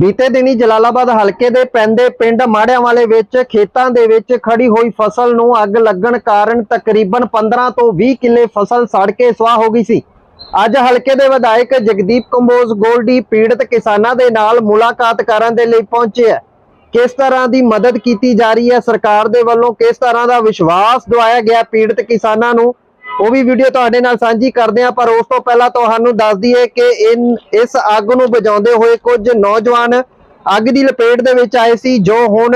ਬੀਤੇ ਦਿਨੀ ਜਲਾਲਾਬਾਦ ਹਲਕੇ ਦੇ ਪੈਂਦੇ ਪਿੰਡ ਮਾੜਿਆਂ ਵਾਲੇ ਵਿੱਚ ਖੇਤਾਂ ਦੇ ਵਿੱਚ ਖੜੀ ਹੋਈ ਫਸਲ ਨੂੰ ਅੱਗ ਲੱਗਣ ਕਾਰਨ ਤਕਰੀਬਨ 15 ਤੋਂ 20 ਕਿੱਲੇ ਫਸਲ ਸੜ ਕੇ ਸਵਾਹ ਹੋ ਗਈ ਸੀ। ਅੱਜ ਹਲਕੇ ਦੇ ਵਿਧਾਇਕ ਜਗਦੀਪ ਕੰਬੋਜ ਗੋਲਡੀ ਪੀੜਤ ਕਿਸਾਨਾਂ ਦੇ ਨਾਲ ਮੁਲਾਕਾਤ ਕਰਨ ਦੇ ਲਈ ਪਹੁੰਚੇ ਹੈ। ਕਿਸ ਤਰ੍ਹਾਂ ਦੀ ਮਦਦ ਕੀਤੀ ਜਾ ਰਹੀ ਹੈ? ਸਰਕਾਰ ਦੇ ਵੱਲੋਂ ਕਿਸ ਤਰ੍ਹਾਂ ਦਾ ਵਿਸ਼ਵਾਸ ਦਿਵਾਇਆ ਗਿਆ ਪੀੜਤ ਕਿਸਾਨਾਂ ਨੂੰ? ਉਹ ਵੀ ਵੀਡੀਓ ਤੁਹਾਡੇ ਨਾਲ ਸਾਂਝੀ ਕਰਦੇ ਹਾਂ, ਪਰ ਉਸ ਤੋਂ ਪਹਿਲਾਂ ਤੁਹਾਨੂੰ ਦੱਸ ਦਈਏ ਕਿ ਇਸ ਅੱਗ ਨੂੰ ਬੁਝਾਉਂਦੇ ਹੋਏ ਕੁਝ ਨੌਜਵਾਨ ਅੱਗ ਦੀ ਲਪੇਟ ਦੇ ਵਿੱਚ ਆਏ ਸੀ, ਜੋ ਹੁਣ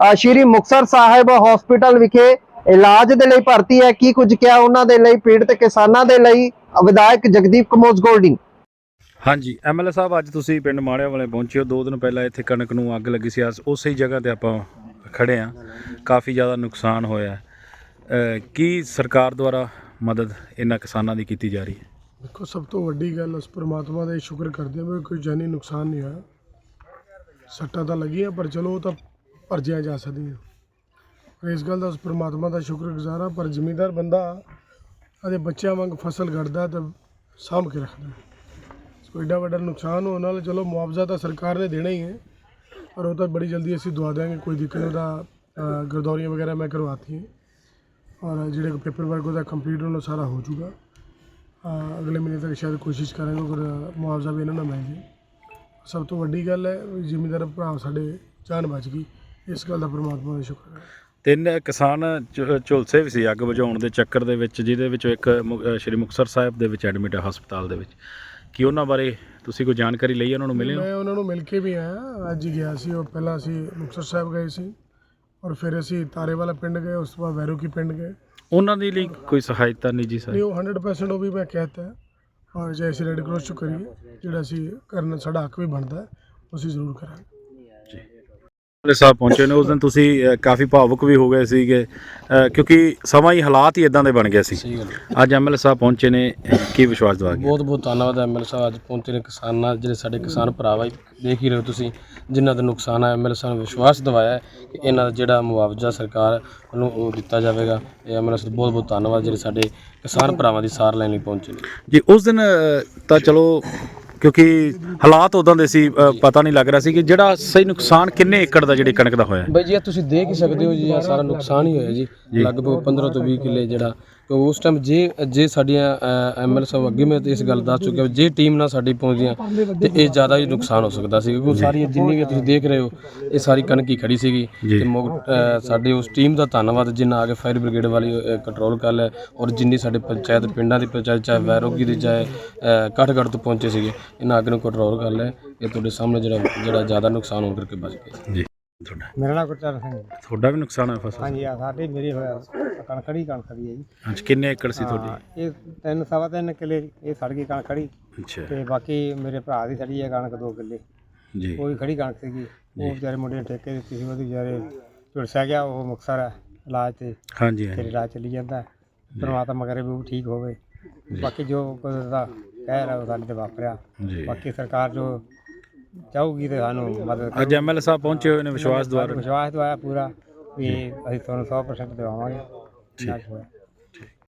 ਸ਼੍ਰੀ ਮੁਕਤਸਰ ਸਾਹਿਬ ਹਸਪੀਟਲ ਵਿਖੇ ਇਲਾਜ ਦੇ ਲਈ ਭਰਤੀ ਹੈ। ਕੀ ਕੁਝ ਕਿਹਾ ਉਹਨਾਂ ਦੇ ਲਈ, ਪੀੜਤ ਕਿਸਾਨਾਂ ਦੇ ਲਈ? ਵਿਧਾਇਕ ਜਗਦੀਪ ਕਮੋਜ ਗੋਲਡਿੰਗ ਹਾਂਜੀ ਐਮਐਲਏ ਸਾਹਿਬ, ਅੱਜ ਤੁਸੀਂ ਪਿੰਡ ਮਾੜਿਆਂ ਵਾਲੇ ਪਹੁੰਚੇ ਹੋ। ਦੋ ਦਿਨ ਪਹਿਲਾਂ ਇੱਥੇ ਕਣਕ ਨੂੰ ਅੱਗ ਲੱਗੀ ਸੀ। ਅੱਜ ਉਸੇ ਹੀ ਜਗ੍ਹਾ ਤੇ ਆਪਾਂ ਖੜੇ ਆ ਕਾਫੀ ਜ਼ਿਆਦਾ ਨੁਕਸਾਨ ਹੋਇਆ ਕੀ ਸਰਕਾਰ ਦੁਆਰਾ ਮਦਦ ਇਹਨਾਂ ਕਿਸਾਨਾਂ ਦੀ ਕੀਤੀ ਜਾ ਰਹੀ ਹੈ। ਦੇਖੋ ਸਭ ਤੋਂ ਵੱਡੀ ਗੱਲ ਉਸ ਪ੍ਰਮਾਤਮਾ ਦਾ ਇਹ ਸ਼ੁਕਰ ਕਰਦੇ ਹਾਂ ਵੀ ਕੋਈ ਜਾਨੀ ਨੁਕਸਾਨ ਨਹੀਂ ਹੋਇਆ। ਸੱਟਾਂ ਤਾਂ ਲੱਗੀਆਂ ਪਰ ਚਲੋ ਉਹ ਤਾਂ ਭਰਜਿਆ ਜਾ ਸਕਦੀਆਂ। ਇਸ ਗੱਲ ਦਾ ਉਸ ਪ੍ਰਮਾਤਮਾ ਦਾ ਸ਼ੁਕਰਗੁਜ਼ਾਰ ਹਾਂ ਪਰ ਜ਼ਿਮੀਂਦਾਰ ਬੰਦਾ ਅਤੇ ਬੱਚਿਆਂ ਵਾਂਗ ਫਸਲ ਘੜਦਾ ਤੇ ਸਾਂਭ ਕੇ ਰੱਖਦਾ। ਸੋ ਏਡਾ ਵੱਡਾ ਨੁਕਸਾਨ ਹੋਣ ਨਾਲ ਚਲੋ ਮੁਆਵਜ਼ਾ ਤਾਂ ਸਰਕਾਰ ਨੇ ਦੇਣਾ ਹੀ ਹੈ ਪਰ ਉਹ ਤਾਂ ਬੜੀ ਜਲਦੀ ਅਸੀਂ ਦਵਾ ਦਿਆਂਗੇ ਕੋਈ ਦਿੱਕਤ ਨਹੀਂ ਉਹਦਾ ਅ, ਗਰਦੌਰੀਆਂ ਵਗੈਰਾ ਮੈਂ ਕਰਵਾਤੀ ਹੈ ਔਰ ਜਿਹੜੇ ਪੇਪਰ ਵਰਕ ਉਹਦਾ ਕੰਪਲੀਟ ਹੋਣਾ ਸਾਰਾ ਹੋ ਚੁੱਕਾ ਅ, ਅਗਲੇ ਮਹੀਨੇ ਤੱਕ ਸ਼ਾਇਦ ਕੋਸ਼ਿਸ਼ ਕਰਾਂਗੇ ਕਿ ਮੁਆਵਜ਼ਾ ਵੀ ਇਹਨਾਂ ਨੂੰ ਮਿਲ ਜੇ। ਸਭ ਤੋਂ ਵੱਡੀ ਗੱਲ ਹੈ ਜ਼ਿਮੀਂਦਾਰ ਭਰਾ ਸਾਡੇ ਜਾਨ ਬਚ ਗਈ। ਇਸ ਗੱਲ ਦਾ ਪ੍ਰਮਾਤਮਾ ਦਾ ਸ਼ੁਕਰ ਹੈ। ਤਿੰਨ ਕਿਸਾਨ ਝੁਲਸੇ ਵੀ ਸੀ ਅੱਗ ਬੁਝਾਉਣ ਦੇ ਚੱਕਰ ਦੇ ਵਿੱਚ ਜਿਹਦੇ ਵਿੱਚੋਂ ਇੱਕ ਸ਼੍ਰੀ ਮੁਕਤਸਰ ਸਾਹਿਬ ਦੇ ਵਿੱਚ ਐਡਮਿਟ ਹੈ ਹਸਪਤਾਲ ਦੇ ਵਿੱਚ। ਕੀ ਉਹਨਾਂ ਬਾਰੇ ਤੁਸੀਂ ਕੋਈ ਜਾਣਕਾਰੀ ਲਈ ਉਹਨਾਂ ਨੂੰ ਮਿਲੇ ਹੋ? ਮੈਂ ਉਹਨਾਂ ਨੂੰ ਮਿਲ ਕੇ ਵੀ ਆਇਆ। ਅੱਜ ਹੀ ਗਿਆ ਸੀ ਉਹ ਪਹਿਲਾਂ ਅਸੀਂ ਮੁਕਤਸਰ ਸਾਹਿਬ ਗਏ ਸੀ। ਔਰ ਫਿਰ ਅਸੀਂ ਤਾਰੇ ਵਾਲਾ ਪਿੰਡ ਗਏ ਉਸ ਤੋਂ ਬਾਅਦ ਵੈਰੋਕੀ ਪਿੰਡ ਗਏ। ਉਹਨਾਂ ਦੇ ਲਈ ਕੋਈ ਸਹਾਇਤਾ ਨਹੀਂ ਸਹਾਇਤਾ ਉਹ 100% ਉਹ ਵੀ ਮੈਂ ਕਹਿਤਾ ਔਰ ਜੇ ਅਸੀਂ ਰੈੱਡ ਕ੍ਰਾਸ ਚ ਕਰੀਏ ਜਿਹੜਾ ਅਸੀਂ ਕਰਨਾ ਸਾਡਾ ਹੱਕ ਵੀ ਬਣਦਾ ਹੈ ਉਹ ਅਸੀਂ ਜ਼ਰੂਰ ਕਰਾਂਗੇ। ਐਮਐਲਏ ਸਾਹਿਬ ਪਹੁੰਚੇ ਨੇ ਉਸ ਦਿਨ ਤੁਸੀਂ ਕਾਫੀ ਭਾਵੁਕ ਵੀ ਹੋ ਗਏ ਸੀਗੇ ਕਿਉਂਕਿ ਸਮਾਂ ਹੀ ਹਾਲਾਤ ਹੀ ਇਦਾਂ ਦੇ ਬਣ ਗਏ ਸੀ। ਸਹੀ ਗੱਲ ਅੱਜ ਐਮਐਲਏ ਸਾਹਿਬ ਪਹੁੰਚੇ ਨੇ ਕੀ ਵਿਸ਼ਵਾਸ ਦਵਾ ਗਏ ਬਹੁਤ ਬਹੁਤ ਧੰਨਵਾਦ ਐਮਐਲ ਸਾਹਿਬ ਅੱਜ ਪਹੁੰਚੇ ਨੇ ਕਿਸਾਨਾਂ ਜਿਹੜੇ ਸਾਡੇ ਕਿਸਾਨ ਭਰਾ ਵਾ ਦੇਖ ਹੀ ਰਹੇ ਹੋ ਤੁਸੀਂ ਜਿਨ੍ਹਾਂ ਦਾ ਨੁਕਸਾਨ ਹੈ ਐਮਐਲ ਸਾਹਿਬ ਨੇ ਵਿਸ਼ਵਾਸ ਦਿਵਾਇਆ ਹੈ ਕਿ ਇਹਨਾਂ ਦਾ ਜਿਹੜਾ ਮੁਆਵਜ਼ਾ ਸਰਕਾਰ ਵੱਲੋਂ ਉਹ ਦਿੱਤਾ ਜਾਵੇਗਾ। ਇਹ ਐਮਐਲ ਸਾਹਿਬ ਬਹੁਤ ਬਹੁਤ ਧੰਨਵਾਦ ਜਿਹੜੇ ਸਾਡੇ ਕਿਸਾਨ ਭਰਾਵਾਂ ਦੀ ਸਾਰ ਲੈਣ ਲਈ ਪਹੁੰਚੇ ਨੇ। ਜੀ ਉਸ ਦਿਨ ਤਾਂ ਚਲੋ ਕਿਉਂਕਿ ਹਾਲਾਤ ਉਦਾਂ ਦੇ ਸੀ ਪਤਾ ਨਹੀਂ ਲੱਗ ਰਿਹਾ ਸੀ ਕਿ ਜਿਹੜਾ ਸਹੀ ਨੁਕਸਾਨ ਕਿੰਨੇ ਏਕੜ ਦਾ ਜਿਹੜੀ ਕਣਕ ਦਾ ਹੋਇਆ ਬਈ ਜੀ ਇਹ ਤੁਸੀਂ ਦੇਖ ਹੀ ਸਕਦੇ ਹੋ ਜੀ ਇਹ ਸਾਰਾ ਨੁਕਸਾਨ ਹੀ ਹੋਇਆ ਜੀ। ਲਗਭਗ 15 ਤੋਂ 20 ਕਿੱਲੇ ਜਿਹੜਾ ਕਿ ਉਸ ਟਾਈਮ ਜੇ ਜੇ ਸਾਡੀਆਂ ਐਮਐਲ ਸਾਹਿਬ ਅੱਗੇ ਮੈਂ ਤੇ ਇਸ ਗੱਲ ਦੱਸ ਚੁੱਕਿਆ ਜੇ ਟੀਮ ਨਾਲ ਸਾਡੀ ਪਹੁੰਚਦੀਆਂ ਤੇ ਇਹ ਜ਼ਿਆਦਾ ਹੀ ਨੁਕਸਾਨ ਹੋ ਸਕਦਾ ਸੀ। ਕਿਉਂਕਿ ਸਾਰੀਆਂ ਜਿੰਨੀ ਵੀ ਤੁਸੀਂ ਦੇਖ ਰਹੇ ਹੋ ਇਹ ਸਾਰੀ ਕਣਕ ਹੀ ਖੜੀ ਸੀਗੀ। ਤੇ ਮੁਗ- ਅਹ ਸਾਡੇ ਉਸ ਟੀਮ ਦਾ ਧੰਨਵਾਦ ਜਿਨ੍ਹਾਂ ਆ ਕੇ ਫਾਇਰ ਬ੍ਰਿਗੇਡ ਵਾਲੀ ਕੰਟਰੋਲ ਕਰ ਲਿਆ ਔਰ ਜਿੰਨੀ ਸਾਡੇ ਪੰਚਾਇਤ ਪਿੰਡਾਂ ਦੀ ਪੰਚਾਇਤ ਚਾਹੇ ਵੈਰੋਗੀ ਦੀ ਚਾਹੇ ਕਾਠਗੜ੍ਹ ਤੋਂ ਪਹੁੰਚੇ ਸੀਗੇ ਇਹਨਾਂ ਅੱਗ ਨੂੰ ਕੰਟਰੋਲ ਕਰ ਲਿਆ ਇਹ ਤੁਹਾਡੇ ਸਾਹਮਣੇ ਜਿਹੜਾ ਜਿਹੜਾ ਜ਼ਿਆਦਾ ਨੁਕਸਾਨ ਹੋਣ ਕਰਕੇ ਬਚ ਗਿਆ ਜੀ ਤੁਹਾਡਾ। ਮੇਰਾ ਨਾਮ ਗੁਰਚਰਨ ਸਿੰਘ ਹੈ। ਤੁਹਾਡਾ ਵੀ ਨੁਕਸਾਨ ਹੋਇਆ ਫਸਲ? ਹਾਂਜੀ ਆ ਸਾਡੇ ਮੇਰੇ ਹੋਇਆ ਕਣਕੜੀ ਕਣਕੜੀ ਹੈ ਜੀ। ਅੱਜ ਕਿੰਨੇ ਏਕੜ ਸੀ ਤੁਹਾਡੀ? ਹਾਂ, ਇਹ ਤਿੰਨ ਸਵਾ ਤਿੰਨ ਕਿੱਲੇ ਇਹ ਸੜ ਗਈ ਕਣਕੜੀ ਅੱਛਾ। ਤੇ ਬਾਕੀ ਮੇਰੇ ਭਰਾ ਦੀ ਸੜੀ ਹੈ ਕਣਕ ਦੋ ਕਿੱਲੇ। ਜੀ। ਉਹ ਵੀ ਖੜੀ ਕਣਕ ਸੀਗੀ। ਉਹ ਵਿਚਾਰੇ ਮੁੰਡੇ ਨੇ ਠੇਕੇ ਦਿੱਤੀ ਸੀ ਉਹਦੀ ਵਿਚਾਰੇ ਝੁਲਸਿਆ ਗਿਆ ਉਹ ਮੁਕਤਸਰ ਹੈ ਇਲਾਜ ਤੇ ਹਾਂਜੀ ਚੱਲੀ ਜਾਂਦਾ। ਹੈ। ਪਰਮਾਤਮਾ ਕਰੇ ਵੀ ਉਹ ਠੀਕ ਹੋਵੇ। ਬਾਕੀ ਜੋ ਕੁਦਰਤ ਦਾ ਕਹਿ ਰਿਹਾ ਉਹ ਸਾਡੇ ਤੇ ਵਾਪਰਿਆ। ਜੀ। ਬਾਕੀ ਸਰਕਾਰ ਜੋ ਚਾਹੂਗੀ ਤੇ ਸਾਨੂੰ ਮਦਦ ਕਰੂ ਅੱਜ ਐਮਐਲਏ ਸਾਹਿਬ ਪਹੁੰਚੇ ਹੋਏ ਨੇ ਵਿਸ਼ਵਾਸ ਦੁਆਰਾ। ਵਿਸ਼ਵਾਸ ਦਵਾਇਆ ਪੂਰਾ ਵੀ ਅਸੀਂ ਤੁਹਾਨੂੰ 100% ਦਿਵਾਵਾਂਗੇ। ਜਿੰਨਾ ਕੁ ਹੋਇਆ।